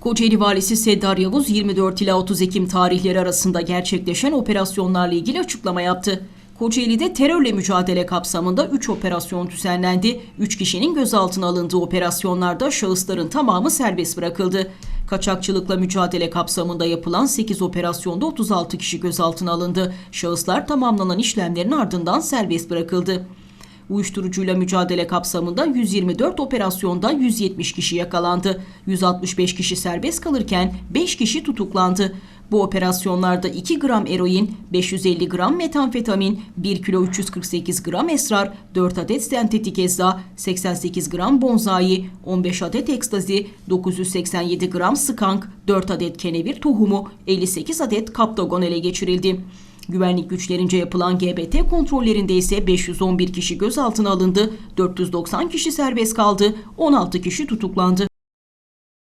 Kocaeli Valisi Seddar Yavuz 24 ila 30 Ekim tarihleri arasında gerçekleşen operasyonlarla ilgili açıklama yaptı. Kocaeli'de terörle mücadele kapsamında 3 operasyon düzenlendi. 3 kişinin gözaltına alındığı operasyonlarda şahısların tamamı serbest bırakıldı. Kaçakçılıkla mücadele kapsamında yapılan 8 operasyonda 36 kişi gözaltına alındı. Şahıslar tamamlanan işlemlerin ardından serbest bırakıldı. Uyuşturucuyla mücadele kapsamında 124 operasyonda 170 kişi yakalandı. 165 kişi serbest kalırken 5 kişi tutuklandı. Bu operasyonlarda 2 gram eroin, 550 gram metamfetamin, 1 kilo 348 gram esrar, 4 adet sentetik ecza, 88 gram bonzai, 15 adet ekstazi, 987 gram skank, 4 adet kenevir tohumu, 58 adet kaptagon ele geçirildi. Güvenlik güçlerince yapılan GBT kontrollerinde ise 511 kişi gözaltına alındı, 490 kişi serbest kaldı, 16 kişi tutuklandı.